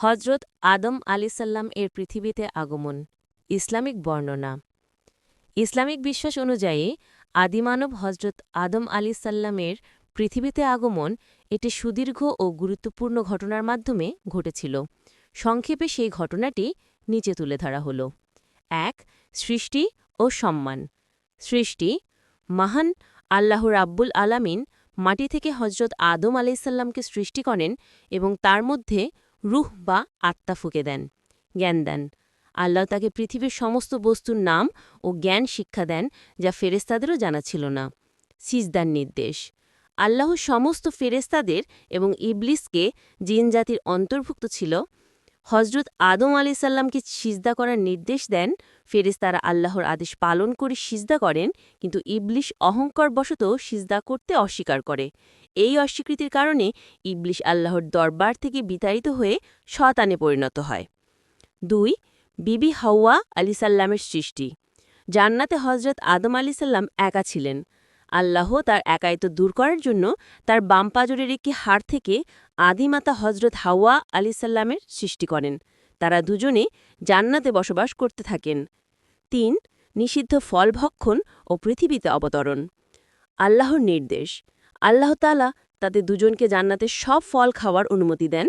হজরত আদম আলিসাল্লাম এর পৃথিবীতে আগমন। ইসলামিক বর্ণনা। ইসলামিক বিশ্বাস অনুযায়ী আদিমানব হজরত আদম আলিসাল্লামের পৃথিবীতে আগমন এটি সুদীর্ঘ ও গুরুত্বপূর্ণ ঘটনার মাধ্যমে ঘটেছিল। সংক্ষেপে সেই ঘটনাটি নিচে তুলে ধরা হল। এক, সৃষ্টি ও সম্মান। সৃষ্টি, মহান আল্লাহ রাব্বুল আলামিন মাটি থেকে হজরত আদম আলাইসাল্লামকে সৃষ্টি করেন এবং তার মধ্যে রুহ বা আত্মা ফুঁকে দেন, জ্ঞান দেন। আল্লাহ তাকে পৃথিবীর সমস্ত বস্তুর নাম ও জ্ঞান শিক্ষা দেন, যা ফেরেস্তাদেরও জানা ছিল না। সিজদার নির্দেশ। আল্লাহ সমস্ত ফেরেস্তাদের এবং ইবলিসকে জিন জাতির অন্তর্ভুক্ত ছিল হজরত আদম আলি সাল্লামকে সিজদা করার নির্দেশ দেন। ফেরেস্তারা আল্লাহর আদেশ পালন করে সিজদা করেন, কিন্তু ইবলিশ অহংকারবশত সিজদা করতে অস্বীকার করে। এই অস্বীকৃতির কারণে ইবলিশ আল্লাহর দরবার থেকে বিতাড়িত হয়ে শতানে পরিণত হয়। দুই, বিবি হাওয়া আলি সাল্লামের সৃষ্টি। জান্নাতে হজরত আদম আলি সাল্লাম একা ছিলেন। আল্লাহ তার একায়িত্ব দূর করার জন্য তার বাম বামপাজরের একটি হাড় থেকে আদিমাতা হজরত হাওয়া আলি সাল্লামের সৃষ্টি করেন। তারা দুজনে জান্নাতে বসবাস করতে থাকেন। তিন, নিষিদ্ধ ফল ভক্ষণ ও পৃথিবীতে অবতরণ। আল্লাহর নির্দেশ। আল্লাহ তালা তাদের দুজনকে জান্নাতে সব ফল খাওয়ার অনুমতি দেন।